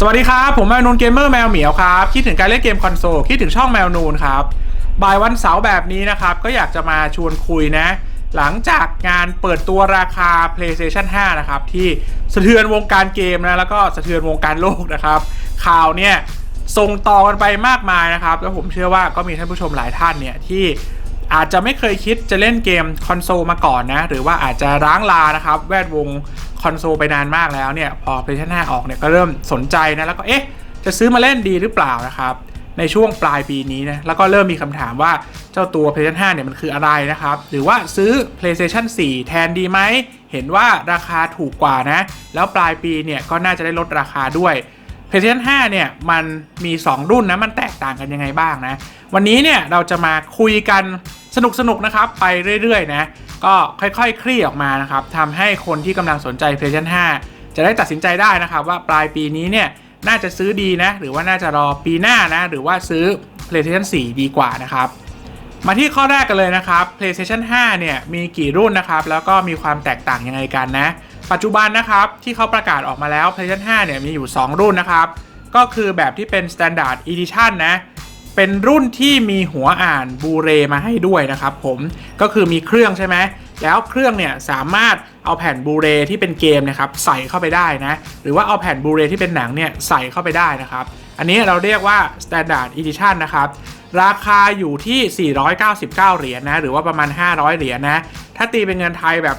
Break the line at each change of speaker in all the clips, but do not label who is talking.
สวัสดีครับ ผมแมวนูนเกมเมอร์แมวเหมียวครับ คิดถึงการเล่นเกมคอนโซลคิดถึงช่องแมวนูนครับบ่ายวันเสาร์แบบนี้นะครับ ก็อยากจะมาชวนคุยนะ หลังจากงานเปิดตัวราคา PlayStation 5 นะครับ ที่สะเทือนวงการเกมนะ แล้วก็สะเทือนวงการโลกนะครับ ข่าวเนี่ยส่งต่อกันไปมากมายนะครับ แล้วผมเชื่อว่าก็มีท่านผู้ชมหลายท่านเนี่ยที่ อาจจะไม่เคยคิดจะเล่นเกมคอนโซลมาก่อนนะ หรือว่าอาจจะร้างลานะครับแวดวงคอนโซลไปนานมากแล้วเนี่ยพอ PlayStation 5ออกเนี่ยก็เริ่มสนใจนะแล้วก็เอ๊ะจะซื้อมาเล่นดีหรือเปล่านะครับในช่วงปลายปีนี้นะแล้วก็เริ่มมีคำถามว่าเจ้าตัว PlayStation 5เนี่ยมันคืออะไรนะครับ หรือว่าซื้อ PlayStation 4 แทนดีไหม เห็นว่าราคาถูกกว่านะ แล้วปลายปีเนี่ยก็น่าจะได้ลดราคาด้วย PlayStation 5เนี่ยมันมี 2 รุ่นนะ มันแตกต่างกันยังไงบ้างนะ วันนี้เนี่ยเราจะมาคุยกัน สนุกๆนะครับ ไปเรื่อยๆนะ ก็ค่อยๆคลี่ออกมานะครับทำให้คนที่กำลังสนใจ PlayStation 5 จะได้ตัดสินใจได้นะครับ ว่าปลายปีนี้เนี่ยน่าจะซื้อดีนะ หรือว่าน่าจะรอปีหน้านะ หรือว่าซื้อ PlayStation 4 ดีกว่านะครับ มาที่ข้อแรกกันเลยนะครับ PlayStation 5 เนี่ยมีกี่รุ่นนะครับ แล้วก็มีความแตกต่างยังไงกันนะ ปัจจุบันนะครับที่เขาประกาศออกมาแล้ว PlayStation 5 เนี่ยมีอยู่ 2 รุ่นนะครับ ก็คือแบบที่เป็น Standard Edition นะ เป็นรุ่นที่มีหัวอ่านบูเรมาให้ด้วยนะครับผมก็คือมีเครื่องใช่ไหมแล้วเครื่องเนี่ยสามารถเอาแผ่นบูเรที่เป็นเกมนะครับใส่เข้าไปได้นะหรือว่าเอาแผ่นบูเรที่เป็นหนังเนี่ยใส่เข้าไปได้นะครับ อันนี้เราเรียกว่า Standard Edition นะครับราคาอยู่ที่ 499 เหรียญนะหรือว่าประมาณ 500 เหรียญนะถ้าตีเป็นเงินไทยแบบ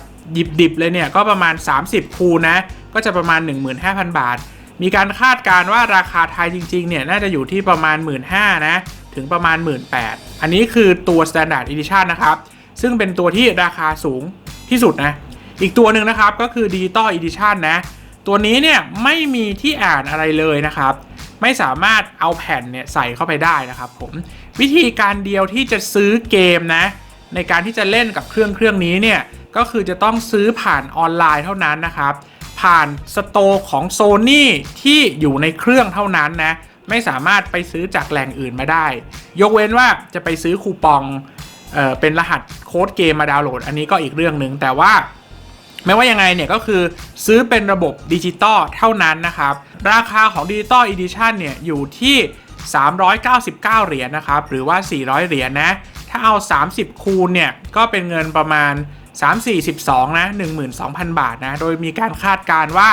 ดิบๆเลยเนี่ยก็ประมาณ 30 คูณนะก็จะประมาณ 15,000 บาท มีการคาดการณ์ว่าราคาไทยจริงๆเนี่ยน่าจะอยู่ที่ประมาณ 15,000นะถึงประมาณ 18,000อันนี้คือตัว Standard Edition นะครับ ซึ่งเป็นตัวที่ราคาสูงที่สุดนะ อีกตัวหนึ่งนะครับก็คือ Digital Edition นะ ตัวนี้เนี่ยไม่มีที่อ่านอะไรเลยนะครับ ไม่สามารถเอาแผ่นเนี่ยใส่เข้าไปได้นะครับผมวิธีการเดียวที่จะซื้อเกมนะ ในการที่จะเล่นกับเครื่องเครื่องนี้เนี่ยก็คือจะต้องซื้อผ่านออนไลน์เท่านั้นนะครับ ผ่านสโตร์ของ Sony ที่อยู่ในเครื่องเท่านั้นนะ ไม่สามารถไปซื้อจากแหล่งอื่นมาได้ ยกเว้นว่าจะไปซื้อคูปองเออเป็นรหัสโค้ดเกมมาดาวน์โหลด อันนี้ก็อีกเรื่องหนึ่งแต่ว่าไม่ว่ายังไงเนี่ยก็คือซื้อเป็นระบบดิจิตอลเท่านั้นนะครับ ราคาของดิจิตอลอีดิชันเนี่ยอยู่ที่ 399 เหรียญนะครับ หรือว่า 400 เหรียญนะ ถ้าเอา 30 คูณเนี่ย ก็เป็นเงินประมาณ 3 4 12นะ12,000 บาทนะโดยมีการคาดการว่า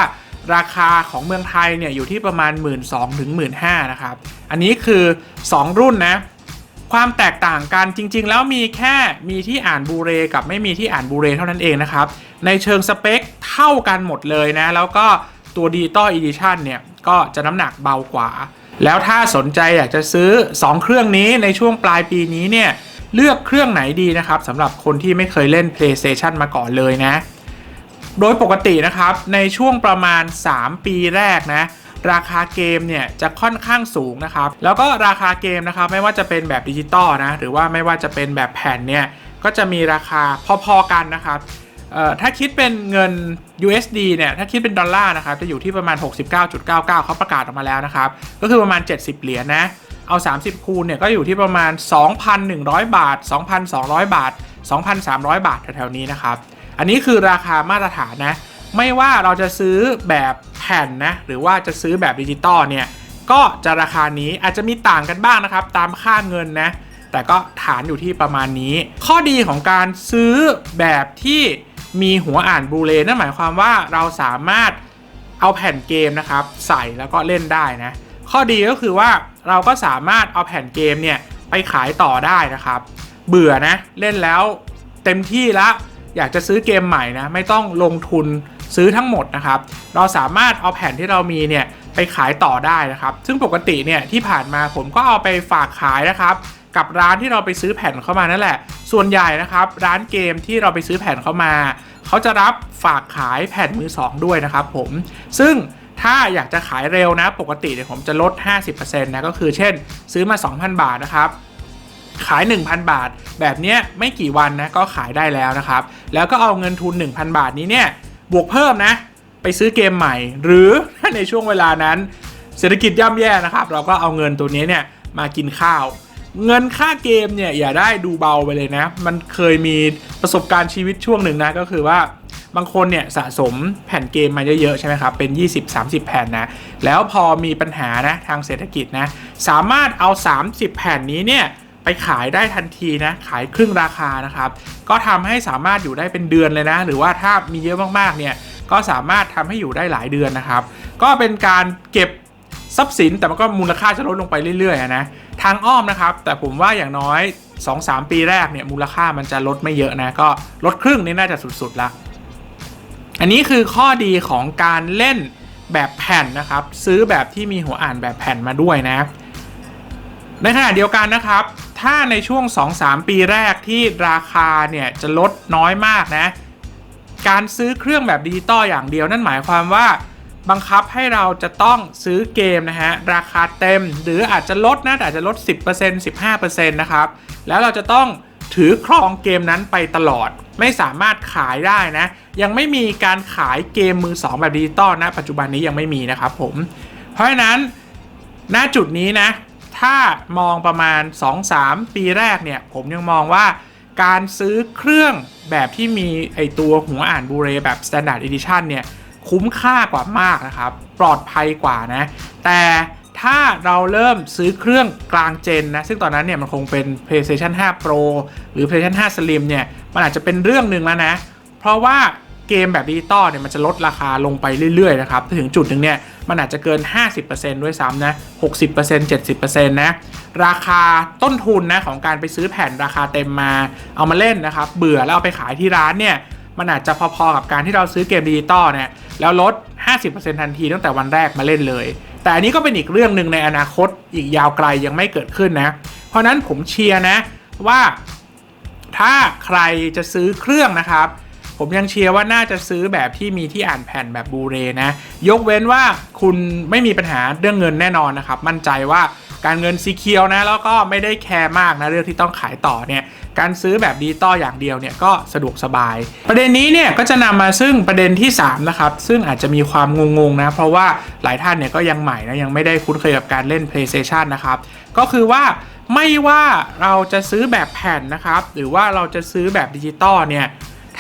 ราคาของเมืองไทยเนี่ยอยู่ที่ประมาณ 1 2 0 0 0ถึง15,000นะครับ อันนี้คือ 2 รุ่นนะ ความแตกต่างกันจริง ๆ แล้วมีแค่มีที่อ่านบูเรกับไม่มีที่อ่านบูเรเท่านั้นเองนะครับ ในเชิงสเปคเท่ากันหมดเลยนะ แล้วก็ตัวดิจิตอลอีดิชันเนี่ย ก็จะน้ำหนักเบากว่า แล้วถ้าสนใจอยากจะซื้อ 2 เครื่องนี้ในช่วงปลายปีนี้เนี่ย เลือกเครื่องไหนดีนะครับสำหรับคนที่ไม่เคยเล่น PlayStation มาก่อนเลยนะ โดยปกตินะครับในช่วงประมาณ 3 ปีแรกนะ ราคาเกมเนี่ยจะค่อนข้างสูงนะครับ แล้วก็ราคาเกมนะครับไม่ว่าจะเป็นแบบดิจิตอลนะหรือว่าไม่ว่าจะเป็นแบบแผ่นเนี่ยก็จะมีราคาพอๆกันนะครับถ้าคิดเป็นเงิน USD เนี่ย ถ้าคิดเป็นดอลลาร์นะครับ จะอยู่ที่ประมาณ 69.99 เขาประกาศออกมาแล้วนะครับ ก็คือประมาณ 70 เหรียญนะ เอา 30 คูณเนี่ยก็อยู่ที่ประมาณ 2,100 บาท 2,200 บาท 2,300 บาทแถวๆนี้นะครับ อันนี้คือราคามาตรฐานนะ ไม่ว่าเราจะซื้อแบบแผ่นนะ หรือว่าจะซื้อแบบดิจิตอลเนี่ย ก็จะราคานี้อาจจะมีต่างกันบ้างนะครับ ตามค่าเงินนะ แต่ก็ฐานอยู่ที่ประมาณนี้ ข้อดีของการซื้อแบบที่มีหัวอ่านบลูเรนั่นหมายความว่าเราสามารถเอาแผ่นเกมนะครับ ใส่แล้วก็เล่นได้นะ ข้อดีก็คือว่าเราก็สามารถเอาแผ่นเกมเนี่ยไปขายต่อได้นะครับ เบื่อนะเล่นแล้วเต็มที่ล้วอยากจะซื้อเกมใหม่นะไม่ต้องลงทุนซื้อทั้งหมดนะครับ เราสามารถเอาแผ่นที่เรามีเนี่ยไปขายต่อได้นะครับ ซึ่งปกติเนี่ยที่ผ่านมาผมก็เอาไปฝากขายนะครับ กับร้านที่เราไปซื้อแผ่นเข้ามานั่นแหละ ส่วนใหญ่นะครับร้านเกมที่เราไปซื้อแผ่นเข้ามา เขาจะรับฝากขายแผ่นมือสองด้วยนะครับผมซึ่ง ถ้าอยากจะขายเร็วนะ ปกติเนี่ยผมจะลด 50%นะก็คือเช่น ซื้อมา 2,000 บาทนะครับขาย 1,000 บาท แบบเนี้ยไม่กี่วันนะก็ขายได้แล้วนะครับ แล้วก็เอาเงินทุน 1,000 บาทนี้เนี่ยบวกเพิ่มนะ ไปซื้อเกมใหม่ หรือถ้าในช่วงเวลานั้นเศรษฐกิจย่ำแย่นะครับ เราก็เอาเงินตัวนี้เนี่ยมากินข้าว เงินค่าเกมเนี่ยอย่าได้ดูเบาไปเลยนะ มันเคยมีประสบการณ์ชีวิตช่วงหนึ่งนะก็คือว่า บางคนเนี่ยสะสมแผ่นเกมมาเยอะๆใช่ไหมครับ เป็น 20-30 แผ่นนะ แล้วพอมีปัญหานะทางเศรษฐกิจนะ สามารถเอา 30 แผ่นนี้เนี่ยไปขายได้ทันทีนะ ขายครึ่งราคานะครับ ก็ทำให้สามารถอยู่ได้เป็นเดือนเลยนะ หรือว่าถ้ามีเยอะมากๆเนี่ย ก็สามารถทำให้อยู่ได้หลายเดือนนะครับ ก็เป็นการเก็บทรัพย์สินแต่มันก็มูลค่าจะลดลงไปเรื่อยๆนะ ทางอ้อมนะครับ แต่ผมว่าอย่างน้อย 2-3 ปีแรกเนี่ยมูลค่ามันจะลดไม่เยอะนะ ก็ลดครึ่งนี่น่าจะสุดๆละ อันนี้คือข้อดีของการเล่นแบบแผ่นนะครับ ซื้อแบบที่มีหัวอ่านแบบแผ่นมาด้วยนะ ในขณะเดียวกันนะครับ ถ้าในช่วง 2-3 ปีแรกที่ราคาเนี่ยจะลดน้อยมากนะ การซื้อเครื่องแบบดิจิตอลอย่างเดียวนั่นหมายความว่าบังคับให้เราจะต้องซื้อเกมนะฮะ ราคาเต็มหรืออาจจะลดนะอาจจะลด 10% 15%นะครับ แล้วเราจะต้อง ถือครองเกมนั้นไปตลอด ไม่สามารถขายได้นะ ยังไม่มีการขายเกมมือ 2 แบบดิจิตอลนะปัจจุบันนี้ยังไม่มีนะครับผม เพราะฉะนั้นณจุดนี้นะ ถ้ามองประมาณ 2-3 ปีแรกเนี่ย ผมยังมองว่าการซื้อเครื่องแบบที่มีไอตัวหัวอ่านบูเรแบบ Standard Edition เนี่ย คุ้มค่ากว่ามากนะครับ ปลอดภัยกว่านะ แต่ ถ้าเราเริ่มซื้อเครื่องกลางเจนนะ ซึ่งตอนนั้นเนี่ยมันคงเป็น PlayStation 5 Pro หรือ PlayStation 5 Slim เนี่ย มันอาจจะเป็นเรื่องหนึ่งแล้วนะ เพราะว่าเกมแบบดิจิตอลเนี่ยมันจะลดราคาลงไปเรื่อยๆนะครับ ถึงจุดหนึ่งเนี่ย มันอาจจะเกิน 50%ด้วยซ้ำนะ 60% 70%นะ ราคาต้นทุนนะของการไปซื้อแผ่นราคาเต็มมาเอามาเล่นนะครับ เบื่อแล้วเอาไปขายที่ร้านเนี่ยมันอาจจะพอๆกับการที่เราซื้อเกมดิจิตอลเนี่ยแล้วลด 50%ทันทีตั้งแต่วันแรกมาเล่นเลย แต่อันนี้ก็เป็นอีกเรื่องหนึ่งในอนาคตอีกยาวไกลยังไม่เกิดขึ้นนะ เพราะนั้นผมเชียร์นะว่าถ้าใครจะซื้อเครื่องนะครับ ผมยังเชียร์ว่าน่าจะซื้อแบบที่มีที่อ่านแผ่นแบบบูเรนะ ยกเว้นว่าคุณไม่มีปัญหาเรื่องเงินแน่นอนนะครับ มั่นใจว่า การเงินซีเคียวนะแล้วก็ไม่ได้แคร์มากนะเรื่องที่ต้องขายต่อเนี่ยการซื้อแบบดิจิตอลอย่างเดียวเนี่ยก็สะดวกสบาย ประเด็นนี้เนี่ยก็จะนำมาซึ่งประเด็นที่3นะครับซึ่งอาจจะมีความงงๆนะเพราะว่าหลายท่านเนี่ยก็ยังใหม่นะยังไม่ได้คุ้นเคยกับการเล่น PlayStation นะครับก็คือว่าไม่ว่าเราจะซื้อแบบแผ่นนะครับหรือว่าเราจะซื้อแบบดิจิตอลเนี่ย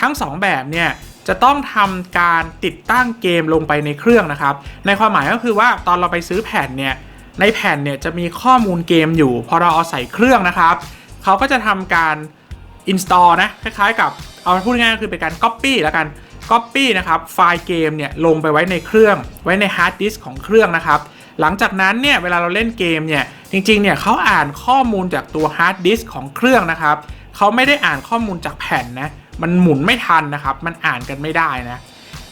ทั้ง 2 แบบเนี่ยจะต้องทำการติดตั้งเกมลงไปในเครื่องนะครับ ในความหมายก็คือว่าตอนเราไปซื้อแผ่นเนี่ย ในแผ่นเนี่ยจะมีข้อมูลเกมอยู่ พอเราเอาใส่เครื่องนะครับเขาก็จะทำการ install นะคล้ายๆกับเอาพูดง่ายๆก็คือเป็นการ copy แล้วกัน copy นะครับไฟล์เกมเนี่ยลงไปไว้ในเครื่อง ไว้ในฮาร์ดดิสก์ของเครื่องนะครับหลังจากนั้นเนี่ยเวลาเราเล่นเกมเนี่ยจริงๆเนี่ยเขาอ่านข้อมูลจากตัวฮาร์ดดิสก์ของเครื่องนะครับเขาไม่ได้อ่านข้อมูลจากแผ่นนะมันหมุนไม่ทันนะครับ มันอ่านกันไม่ได้นะ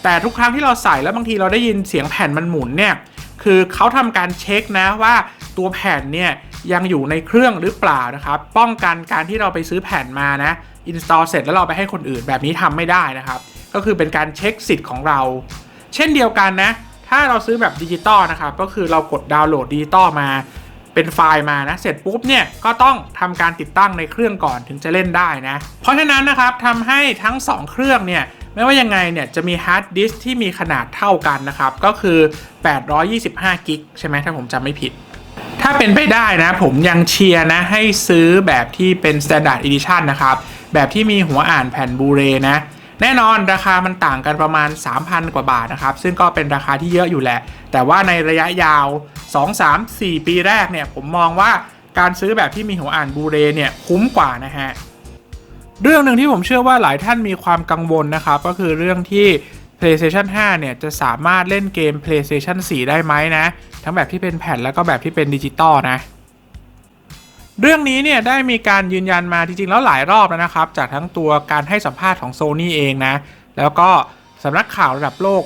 แต่ทุกครั้งที่เราใส่แล้วบางทีเราได้ยินเสียงแผ่นมันหมุนเนี่ย คือเขาทำการเช็คนะว่าตัวแผ่นเนี่ยยังอยู่ในเครื่องหรือเปล่านะครับ ป้องกันการที่เราไปซื้อแผ่นมานะอินสตอลเสร็จแล้วเราไปให้คนอื่นแบบนี้ทำไม่ได้นะครับ ก็คือเป็นการเช็คสิทธิ์ของเรา เช่นเดียวกันนะ ถ้าเราซื้อแบบดิจิตอลนะครับ ก็คือเรากดดาวน์โหลดดิจิตอลมาเป็นไฟล์มานะ เสร็จปุ๊บเนี่ยก็ต้องทำการติดตั้งในเครื่องก่อนถึงจะเล่นได้นะ เพราะฉะนั้นนะครับทำให้ทั้ง 2 เครื่องเนี่ย ไม่ว่ายังไงเนี่ยจะมีฮาร์ดดิสก์ที่มีขนาดเท่ากันนะครับ ก็คือ 825กิกใช่ไหมถ้าผมจำไม่ผิด ถ้าเป็นไปได้นะ ผมยังเชียร์นะ ให้ซื้อแบบที่เป็น Standard Edition นะครับ แบบที่มีหัวอ่านแผ่นบูเรนะ แน่นอนราคามันต่างกันประมาณ 3,000 กว่าบาทนะครับ ซึ่งก็เป็นราคาที่เยอะอยู่แหละ แต่ว่าในระยะยาว 2 3 4 ปีแรกเนี่ยผมมองว่าการซื้อแบบที่มีหัวอ่านบูเรเนี่ยคุ้มกว่านะฮะ เรื่องหนึ่งที่ผมเชื่อว่าหลายท่านมีความกังวลนะครับ ก็คือเรื่องที่ PlayStation 5 เนี่ย จะสามารถเล่นเกม PlayStation 4 ได้ไหมนะ ทั้งแบบที่เป็นแผ่นแล้วก็แบบที่เป็นดิจิตอลนะ เรื่องนี้เนี่ย ได้มีการยืนยันมาจริงๆ แล้วหลายรอบแล้วนะครับ จากทั้งตัวการให้สัมภาษณ์ของ Sony เองนะ แล้วก็สำนักข่าวระดับโลก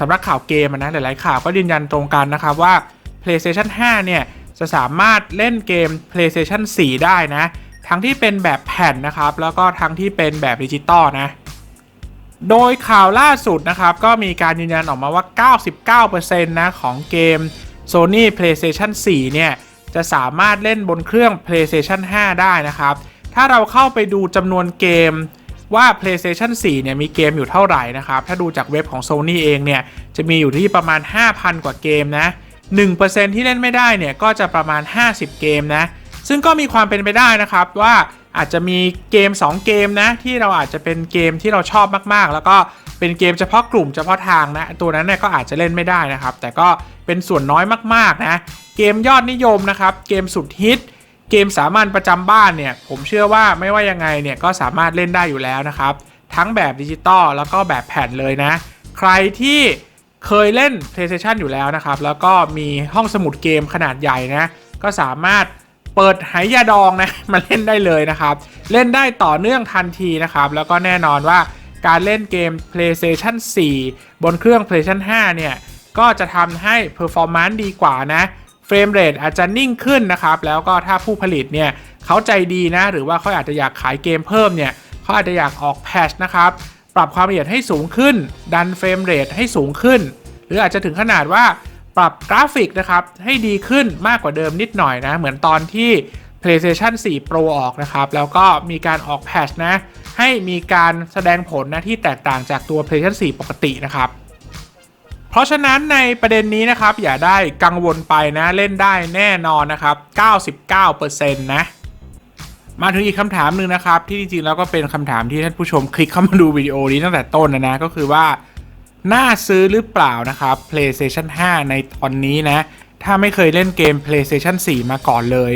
สำนักข่าวเกมนะหลายๆข่าวก็ยืนยันตรงกันนะครับว่า PlayStation 5 เนี่ยจะสามารถเล่นเกม PlayStation 4 ได้นะ ทั้งที่เป็นแบบแผ่นนะครับ แล้วก็ทั้งที่เป็นแบบดิจิตอลนะ โดยข่าวล่าสุดนะครับ ก็มีการยืนยันออกมาว่า 99%นะของเกม Sony PlayStation 4 เนี่ย จะสามารถเล่นบนเครื่อง PlayStation 5 ได้นะครับ ถ้าเราเข้าไปดูจำนวนเกมว่า PlayStation 4 เนี่ยมีเกมอยู่เท่าไหร่นะครับ ถ้าดูจากเว็บของ Sony เองเนี่ย จะมีอยู่ที่ประมาณ 5,000 กว่าเกมนะ 1%ที่เล่นไม่ได้เนี่ย ก็จะประมาณ 50 เกมนะ ซึ่งก็มีความเป็นไปได้นะครับว่าอาจจะมีเกม 2 เกมนะที่เราอาจจะเป็นเกมที่เราชอบมากๆ แล้วก็เป็นเกมเฉพาะกลุ่มเฉพาะทางนะตัวนั้นเนี่ยก็อาจจะเล่นไม่ได้นะครับ แต่ก็เป็นส่วนน้อยมากๆนะเกมยอดนิยมนะครับ เกมสุดฮิต เกมสามัญประจำบ้านเนี่ยผมเชื่อว่าไม่ว่ายังไงเนี่ยก็สามารถเล่นได้อยู่แล้วนะครับ ทั้งแบบดิจิตอลแล้วก็แบบแผ่นเลยนะ ใครที่เคยเล่น PlayStation อยู่แล้วนะครับ แล้วก็มีห้องสมุดเกมขนาดใหญ่นะก็สามารถ เปิดไหยาดองนะมาเล่นได้เลยนะครับ เล่นได้ต่อเนื่องทันทีนะครับ แล้วก็แน่นอนว่าการเล่นเกม PlayStation 4 บนเครื่อง PlayStation 5 เนี่ย ก็จะทำให้ performance ดีกว่านะเฟรมเรทอาจจะนิ่งขึ้นนะครับ แล้วก็ถ้าผู้ผลิตเนี่ยเขาใจดีนะ หรือว่าเขาอาจจะอยากขายเกมเพิ่มเนี่ยเขาอาจจะอยากออกแพชนะครับปรับความละเอียดให้สูงขึ้น ดันเฟรมเรทให้สูงขึ้น หรืออาจจะถึงขนาดว่า ปรับกราฟิกนะครับ ให้ดีขึ้นมากกว่าเดิมนิดหน่อยนะ เหมือนตอนที่ PlayStation 4 Pro ออกนะครับ แล้วก็มีการออกแพชนะ ให้มีการแสดงผลนะที่แตกต่างจากตัว PlayStation 4 ปกตินะครับ เพราะฉะนั้นในประเด็นนี้นะครับ อย่าได้กังวลไปนะเล่นได้แน่นอนนะครับ 99%นะมาถึงอีกคำถามหนึ่งนะครับ ที่จริงๆแล้วก็เป็นคำถามที่ท่านผู้ชมคลิกเข้ามาดูวิดีโอนี้ตั้งแต่ต้นนะนะก็คือว่า น่าซื้อหรือเปล่านะครับ PlayStation 5 ในตอนนี้นะ ถ้าไม่เคยเล่นเกม PlayStation 4 มาก่อนเลย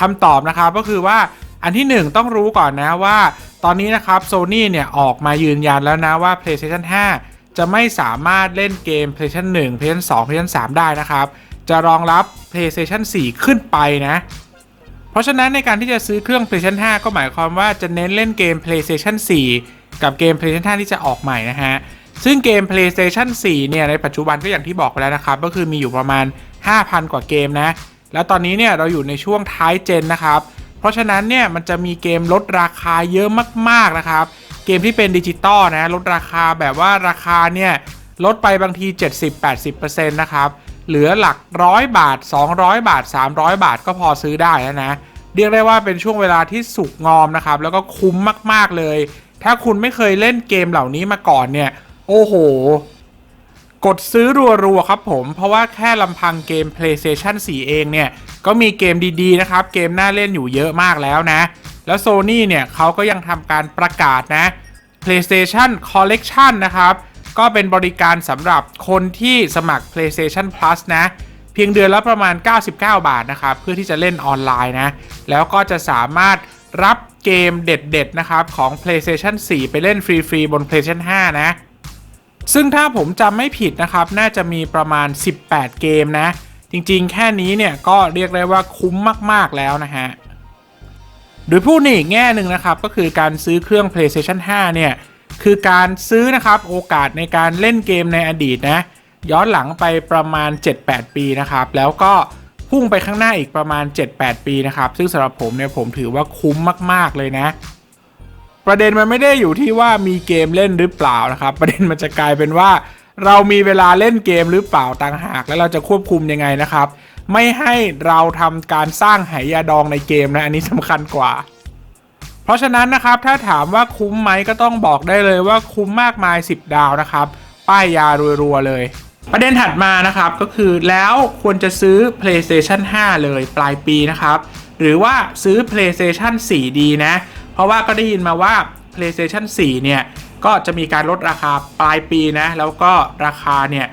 คำตอบนะครับก็คือว่าอันที่ 1 ต้องรู้ก่อนนะว่า ตอนนี้นะครับ Sony เนี่ยออกมายืนยันแล้วนะว่า PlayStation 5 จะไม่สามารถเล่นเกม PlayStation 1 PlayStation 2 PlayStation 3 ได้นะครับ จะรองรับ PlayStation 4 ขึ้นไปนะ เพราะฉะนั้นในการที่จะซื้อเครื่อง PlayStation 5 ก็หมายความว่าจะเน้นเล่นเกม PlayStation 4 กับเกม PlayStation 5 ที่จะออกใหม่นะฮะ ซึ่งเกม PlayStation 4 เนี่ยในปัจจุบันก็อย่างที่บอกไปแล้วนะครับ ก็คือมีอยู่ประมาณ 5,000 กว่าเกมนะ แล้วตอนนี้เนี่ยเราอยู่ในช่วงท้ายเจนนะครับ เพราะฉะนั้นเนี่ยมันจะมีเกมลดราคาเยอะมากๆนะครับ เกมที่เป็นดิจิตอลนะลดราคาแบบว่าราคาเนี่ยลดไปบางที 70-80%นะครับเหลือหลักร้อยบาท 200 บาท 300 บาทก็พอซื้อได้แล้วนะ เรียกได้ว่าเป็นช่วงเวลาที่สุกงอมนะครับ แล้วก็คุ้มมากๆเลย ถ้าคุณไม่เคยเล่นเกมเหล่านี้มาก่อนเนี่ย โอ้โห กดซื้อรัวๆครับผม เพราะว่าแค่ลำพังเกม PlayStation 4 เองเนี่ย ก็มีเกมดีๆนะครับ เกมน่าเล่นอยู่เยอะมากแล้วนะ แล้ว Sony เนี่ยเขาก็ยังทำการประกาศนะ PlayStation Collection นะครับ ก็เป็นบริการสำหรับคนที่สมัคร PlayStation Plus นะ เพียงเดือนละประมาณ 99 บาทนะครับ เพื่อที่จะเล่นออนไลน์นะ แล้วก็จะสามารถรับเกมเด็ดๆนะครับของ PlayStation 4 ไปเล่นฟรีๆบน PlayStation 5 นะ ซึ่งถ้าผมจำไม่ผิดนะครับ น่าจะมีประมาณ 18 เกมนะ จริงๆ แค่นี้เนี่ยก็เรียกได้ว่าคุ้มมากๆแล้วนะฮะโดยพูดในอีกแง่หนึ่งนะครับก็คือการซื้อเครื่อง PlayStation 5 เนี่ย คือการซื้อนะครับโอกาสในการเล่นเกมในอดีตนะย้อนหลังไปประมาณ 7-8 ปีนะครับ แล้วก็พุ่งไปข้างหน้าอีกประมาณ 7-8 ปีนะครับ ซึ่งสำหรับผมเนี่ยผมถือว่าคุ้มมาก ๆ เลยนะ ประเด็นมันไม่ได้อยู่ที่ว่ามีเกมเล่นหรือเปล่านะครับ ประเด็นมันจะกลายเป็นว่า เรามีเวลาเล่นเกมหรือเปล่าต่างหาก แล้วเราจะควบคุมยังไงนะครับ ไม่ให้เราทำการสร้างไหยาดองในเกมนะอันนี้สำคัญกว่า เพราะฉะนั้นนะครับถ้าถามว่าคุ้มไหมก็ต้องบอกได้เลยว่าคุ้มมากมาย 10 ดาวนะครับ ป้ายยารัวๆเลย ประเด็นถัดมานะครับก็คือแล้วควรจะซื้อ PlayStation 5 เลยปลายปีนะครับหรือว่าซื้อ PlayStation 4ดีนะ เพราะว่าก็ได้ยินมาว่า PlayStation 4 เนี่ย ก็จะมีการลดราคาปลายปีนะ แล้วก็ราคาเนี่ย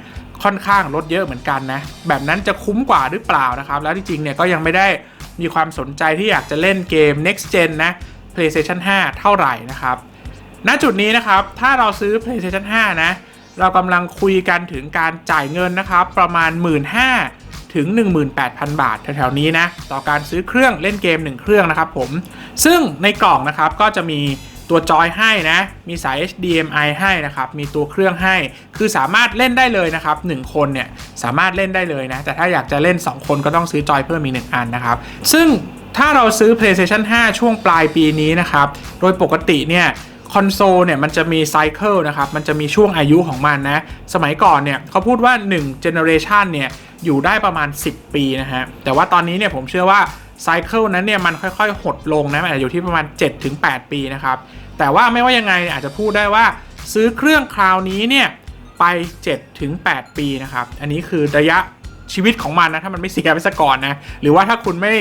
ค่อนข้างลดเยอะเหมือนกันนะ แบบนั้นจะคุ้มกว่าหรือเปล่านะครับ แล้วจริงๆเนี่ยก็ยังไม่ได้มีความสนใจที่อยากจะเล่นเกม next gen นะ PlayStation 5 เท่าไหร่นะครับ ณ จุดนี้นะครับ ถ้าเราซื้อ PlayStation 5 นะ เรากำลังคุยกันถึงการจ่ายเงินนะครับ ประมาณ 1 5 0 0 0 ถึง 18,000 บาทแถวๆนี้นะต่อการซื้อเครื่องเล่นเกม 1 เครื่องนะครับผมซึ่งในกล่องนะครับก็จะมีตัวจอยให้นะ มีสาย HDMI ให้นะครับ มีตัวเครื่องให้ คือสามารถเล่นได้เลยนะครับ 1 คนเนี่ยสามารถเล่นได้เลยนะ แต่ถ้าอยากจะเล่น 2 คนก็ต้องซื้อจอยเพิ่มอีก1อันนะครับ ซึ่งถ้าเราซื้อ PlayStation 5 ช่วงปลายปีนี้นะครับ โดยปกติเนี่ย คอนโซลเนี่ยมันจะมีไซเคิลนะครับ มันจะมีช่วงอายุของมันนะ สมัยก่อนเนี่ยเขาพูดว่า1 generation เนี่ยอยู่ได้ประมาณ 10 ปีนะฮะ แต่ว่าตอนนี้เนี่ยผมเชื่อว่าไซเคิลนั้นเนี่ยมันค่อยๆ หดลงนะอาจจะอยู่ที่ประมาณ 7-8 ปีนะครับ แต่ว่าไม่ว่ายังไงอาจจะพูดได้ว่าซื้อเครื่องคราวนี้เนี่ยไป 7-8 ปีนะครับ อันนี้คือระยะชีวิตของมันนะ ถ้ามันไม่เสียไปซะก่อนนะ หรือว่าถ้าคุณไม่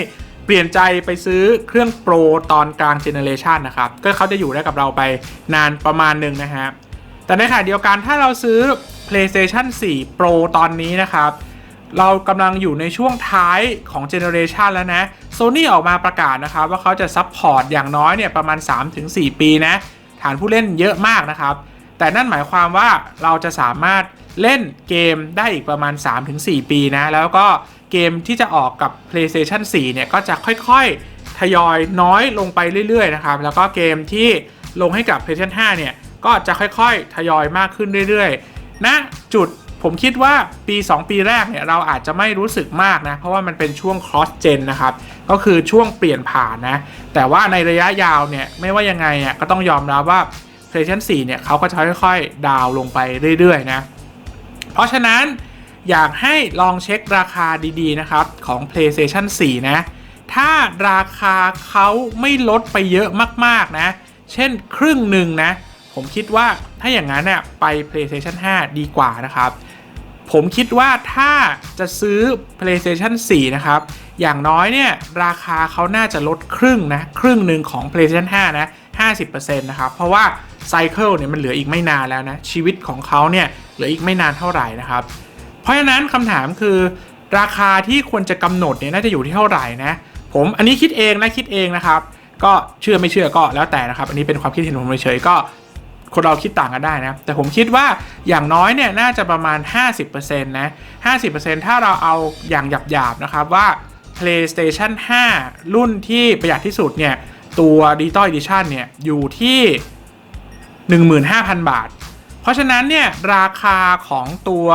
เปลี่ยนใจไปซื้อเครื่องโปรตอนกลางเจเนเรชันนะครับ ก็เขาจะอยู่ได้กับเราไปนานประมาณหนึ่งนะฮะ แต่ในขณะเดียวกันถ้าเราซื้อ PlayStation 4 Pro ตอนนี้นะครับ เรากำลังอยู่ในช่วงท้ายของเจเนอเรชันแล้วนะ Sony ออกมาประกาศนะครับ ว่าเขาจะซัพพอร์ตอย่างน้อยเนี่ยประมาณ 3-4 ปีนะ ฐานผู้เล่นเยอะมากนะครับ แต่นั่นหมายความว่าเราจะสามารถเล่นเกมได้อีกประมาณ 3-4 ปีนะ แล้วก็ เกมที่จะออกกับ PlayStation 4 เนี่ย ก็จะค่อยๆ ทยอยน้อยลงไปเรื่อยๆ นะครับ แล้วก็เกมที่ลงให้กับ PlayStation 5 เนี่ย ก็จะค่อยๆ ทยอยมากขึ้นเรื่อยๆณจุดผมคิดว่าปี 2 ปีแรกเนี่ยเราอาจจะไม่รู้สึกมากนะ เพราะว่ามันเป็นช่วง cross gen นะครับ ก็คือช่วงเปลี่ยนผ่านนะ แต่ว่าในระยะยาวเนี่ย ไม่ว่ายังไงอะก็ต้องยอมรับว่า PlayStation 4 เนี่ยเขาก็จะค่อยๆ ดาวลงไปเรื่อยๆ นะ เพราะฉะนั้น อยากให้ลองเช็คราคาดีๆนะครับของ PlayStation 4 นะ ถ้าราคาเขาไม่ลดไปเยอะมากๆนะ เช่นครึ่งหนึ่งนะ ผมคิดว่าถ้าอย่างนั้นเนี่ยไป PlayStation 5 ดีกว่านะครับ ผมคิดว่าถ้าจะซื้อ PlayStation 4 นะครับ อย่างน้อยเนี่ยราคาเขาน่าจะลดครึ่งนะ ครึ่งหนึ่งของ PlayStation 5 นะ50%นะครับ เพราะว่าไซเคิลเนี่ยมันเหลืออีกไม่นานแล้วนะ ชีวิตของเขาเนี่ยเหลืออีกไม่นานเท่าไหร่นะครับ เพราะฉะนั้นคำถามคือราคาที่ควรจะกำหนดเนี่ยน่าจะอยู่ที่เท่าไหร่นะ ผมอันนี้คิดเองนะคิดเองนะครับ ก็เชื่อไม่เชื่อก็แล้วแต่นะครับ อันนี้เป็นความคิดเห็นผมเฉยๆก็คนเราคิดต่างกันได้นะ แต่ผมคิดว่าอย่างน้อยเนี่ยน่าจะประมาณ 50%นะ50%ถ้าเราเอาอย่างหยาบๆนะครับว่า PlayStation 5 รุ่นที่ประหยัดที่สุดเนี่ยตัว Digital Edition เนี่ยอยู่ที่ 15,000 บาท เพราะฉะนั้นเนี่ยราคาของตัว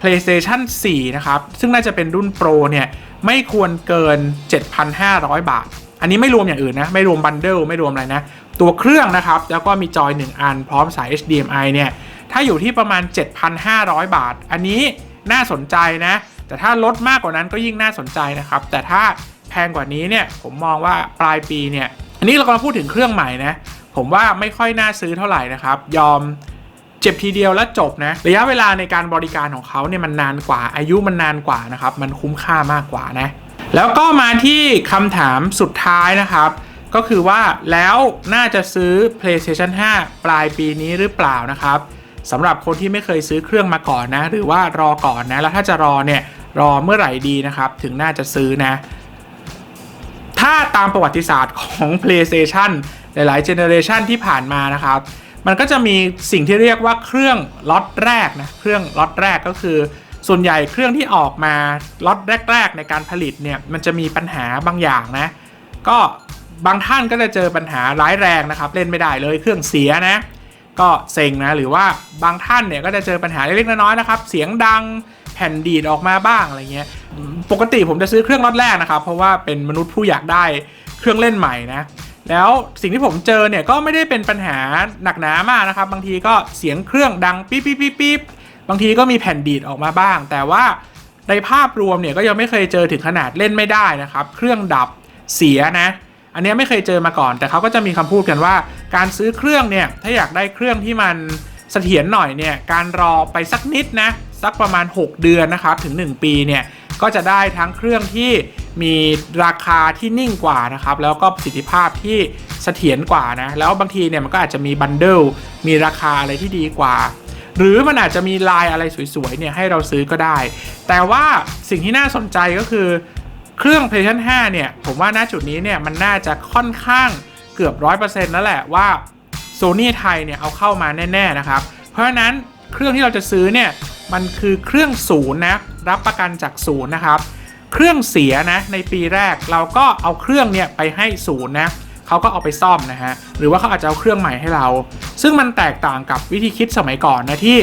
PlayStation 4 นะครับ ซึ่งน่าจะเป็นรุ่น Pro เนี่ย ไม่ควรเกิน 7,500 บาท อันนี้ไม่รวมอย่างอื่นนะ ไม่รวมบันเดิลไม่รวมอะไรนะ ตัวเครื่องนะครับ แล้วก็มีจอย 1 อันพร้อมสาย HDMI เนี่ย ถ้าอยู่ที่ประมาณ 7,500 บาท อันนี้น่าสนใจนะ แต่ถ้าลดมากกว่านั้นก็ยิ่งน่าสนใจนะครับ แต่ถ้าแพงกว่านี้เนี่ย ผมมองว่าปลายปีเนี่ย อันนี้เรากำลังพูดถึงเครื่องใหม่นะ ผมว่าไม่ค่อยน่าซื้อเท่าไหร่นะครับ ยอม จ็บทีเดียวแล้วจบนะ ระยะเวลาในการบริการของเขาเนี่ยมันนานกว่า อายุมันนานกว่านะครับ มันคุ้มค่ามากกว่านะ แล้วก็มาที่คำถามสุดท้ายนะครับ ก็คือว่าแล้วน่าจะซื้อ PlayStation 5 ปลายปีนี้หรือเปล่านะครับสำหรับคนที่ไม่เคยซื้อเครื่องมาก่อนนะ หรือว่ารอก่อนนะ แล้วถ้าจะรอเนี่ยรอเมื่อไหร่ดีนะครับ ถึงน่าจะซื้อนะ ถ้าตามประวัติศาสตร์ของ PlayStation หลายๆเจเนอเรชันที่ผ่านมานะครับ มันก็จะมีสิ่งที่เรียกว่าเครื่องล็อตแรกนะเครื่องล็อตแรกก็คือส่วนใหญ่เครื่องที่ออกมาล็อตแรก ๆ ในการผลิตเนี่ยมันจะมีปัญหาบางอย่างนะ ก็บางท่านก็จะเจอปัญหาร้ายแรงนะครับ เล่นไม่ได้เลยเครื่องเสียนะ ก็เซ็งนะหรือว่าบางท่านเนี่ยก็จะเจอปัญหาเล็กๆน้อยๆนะครับ เสียงดังแผ่นดีดออกมาบ้างอะไรเงี้ยปกติผมจะซื้อเครื่องล็อตแรกนะครับ เพราะว่าเป็นมนุษย์ผู้อยากได้เครื่องเล่นใหม่นะ แล้วสิ่งที่ผมเจอเนี่ยก็ไม่ได้เป็นปัญหาหนักหนามากนะครับ บางทีก็เสียงเครื่องดังปิ๊บปิ๊บปิ๊บปิ๊บบางทีก็มีแผ่นดีดออกมาบ้าง แต่ว่าในภาพรวมเนี่ยก็ยังไม่เคยเจอถึงขนาดเล่นไม่ได้นะครับ เครื่องดับเสียนะ อันนี้ไม่เคยเจอมาก่อน แต่เขาก็จะมีคำพูดกันว่า การซื้อเครื่องเนี่ยถ้าอยากได้เครื่องที่มันเสถียรหน่อยเนี่ยการรอไปสักนิดนะสักประมาณ 6 เดือนนะครับถึง 1 ปีเนี่ยก็จะได้ทั้งเครื่องที่ มีราคาที่นิ่งกว่านะครับแล้วก็ประสิทธิภาพที่เสถียรกว่านะแล้วบางทีเนี่ยมันก็อาจจะมีบันเดิลมีราคาอะไรที่ดีกว่า หรือมันอาจจะมีลายอะไรสวยๆเนี่ยให้เราซื้อก็ได้ แต่ว่าสิ่งที่น่าสนใจก็คือเครื่อง PlayStation 5 เนี่ย ผมว่าณจุดนี้เนี่ยมันน่าจะค่อนข้างเกือบ 100%แล้วแหละว่า Sony ไทยเนี่ยเอาเข้ามาแน่ ๆ นะครับ เพราะฉะนั้นเครื่องที่เราจะซื้อเนี่ย มันคือเครื่องศูนย์นะ รับประกันจากศูนย์นะครับ เครื่องเสียนะในปีแรกเราก็เอาเครื่องเนี่ยไปให้ศูนย์นะเขาก็เอาไปซ่อมนะฮะหรือว่าเขาอาจจะเอาเครื่องใหม่ให้เรา ซึ่งมันแตกต่างกับวิธีคิดสมัยก่อนนะที่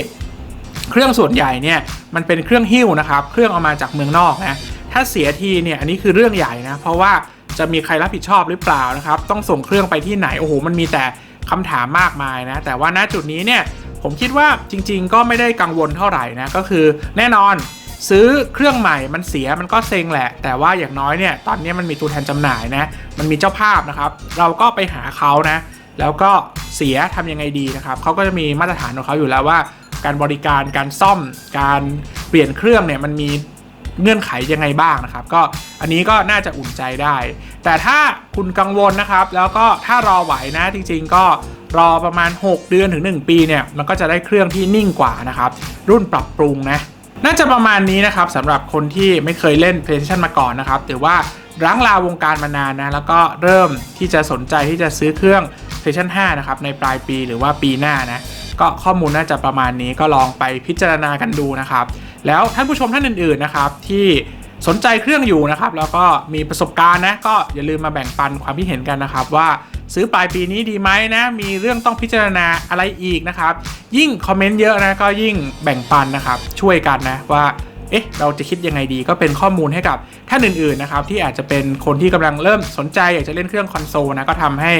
เครื่องส่วนใหญ่เนี่ยมันเป็นเครื่องหิ้วนะครับเครื่องเอามาจากเมืองนอกนะถ้าเสียทีเนี่ยอันนี้คือเรื่องใหญ่นะเพราะว่าจะมีใครรับผิดชอบหรือเปล่านะครับ ต้องส่งเครื่องไปที่ไหน โอ้โห มันมีแต่คำถามมากมายนะ แต่ว่าณจุดนี้เนี่ย ผมคิดว่าจริง ๆ ก็ไม่ได้กังวลเท่าไหร่นะ ก็คือแน่นอน ซื้อเครื่องใหม่มันเสียมันก็เซ็งแหละ แต่ว่าอย่างน้อยเนี่ยตอนนี้มันมีตัวแทนจำหน่ายนะมันมีเจ้าภาพนะครับ เราก็ไปหาเขานะ แล้วก็เสียทำยังไงดีนะครับเขาก็จะมีมาตรฐานของเขาอยู่แล้วว่า การบริการการซ่อมการเปลี่ยนเครื่องเนี่ยมันมีเงื่อนไขยังไงบ้างนะครับ ก็อันนี้ก็น่าจะอุ่นใจได้ แต่ถ้าคุณกังวลนะครับ แล้วก็ถ้ารอไหวนะจริง ๆ ก็รอประมาณ 6 เดือนถึง 1 ปีเนี่ยมันก็จะได้เครื่องที่นิ่งกว่านะครับ รุ่นปรับปรุงนะ น่าจะประมาณนี้นะครับสำหรับคนที่ไม่เคยเล่น PlayStation มาก่อนนะครับหรือว่าร้างลาวงการมานานนะแล้วก็เริ่มที่จะสนใจที่จะซื้อเครื่อง PlayStation 5 นะครับในปลายปีหรือว่าปีหน้านะก็ข้อมูลน่าจะประมาณนี้ก็ลองไปพิจารณากันดูนะครับ แล้วท่านผู้ชมท่านอื่นๆนะครับที่สนใจเครื่องอยู่นะครับ แล้วก็มีประสบการณ์นะก็อย่าลืมมาแบ่งปันความคิดเห็นกันนะครับว่า ซื้อปลายปีนี้ดีไหมนะ มีเรื่องต้องพิจารณาอะไรอีกนะครับ ยิ่งคอมเมนต์เยอะนะก็ยิ่งแบ่งปันนะครับ ช่วยกันนะว่าเอ๊ะเราจะคิดยังไงดีก็เป็นข้อมูลให้กับท่านอื่นๆนะครับที่อาจจะเป็นคนที่กำลังเริ่มสนใจอยากจะเล่นเครื่องคอนโซลนะก็ทำให้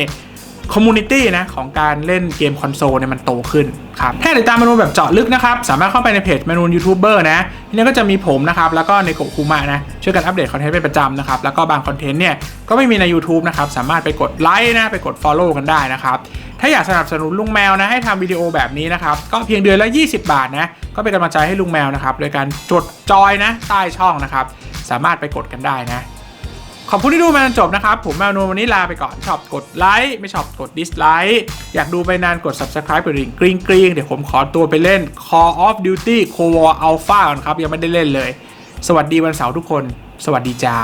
คอมมูนิตี้นะของการเล่นเกมคอนโซลเนี่ยมันโตขึ้นครับถ้าติดตามเมนูแบบเจาะลึกนะครับ สามารถเข้าไปในเพจเมนูยูทูบเบอร์นะที่นี่ก็จะมีผมนะครับ แล้วก็ในโกคูมะนะ ช่วยกันอัปเดตคอนเทนต์เป็นประจำนะครับ แล้วก็บางคอนเทนต์เนี่ยก็ไม่มีใน YouTube นะครับ สามารถไปกดไลค์นะ ไปกด Follow กันได้นะครับ ถ้าอยากสนับสนุนลุงแมวนะ ให้ทำวิดีโอแบบนี้นะครับ ก็เพียงเดือนละ 20 บาทนะ ก็เป็นกำลังใจให้ลุงแมวนะครับโดยการจดจอยนะใต้ช่องนะครับสามารถไปกดกันได้นะ ขอบคุณที่ดูมาจนจบนะครับ ผมแมวนูนวันนี้ลาไปก่อน ชอบกดไลค์ไม่ชอบกดดิสไลค์อยากดูไปนานกด subscribe กดริ่งกริ๊งกริ๊งเดี๋ยวผมขอตัวไปเล่น Call of Duty Cold War Alpha ก่อนครับ ยังไม่ได้เล่นเลย สวัสดีวันเสาร์ทุกคน สวัสดีจ้า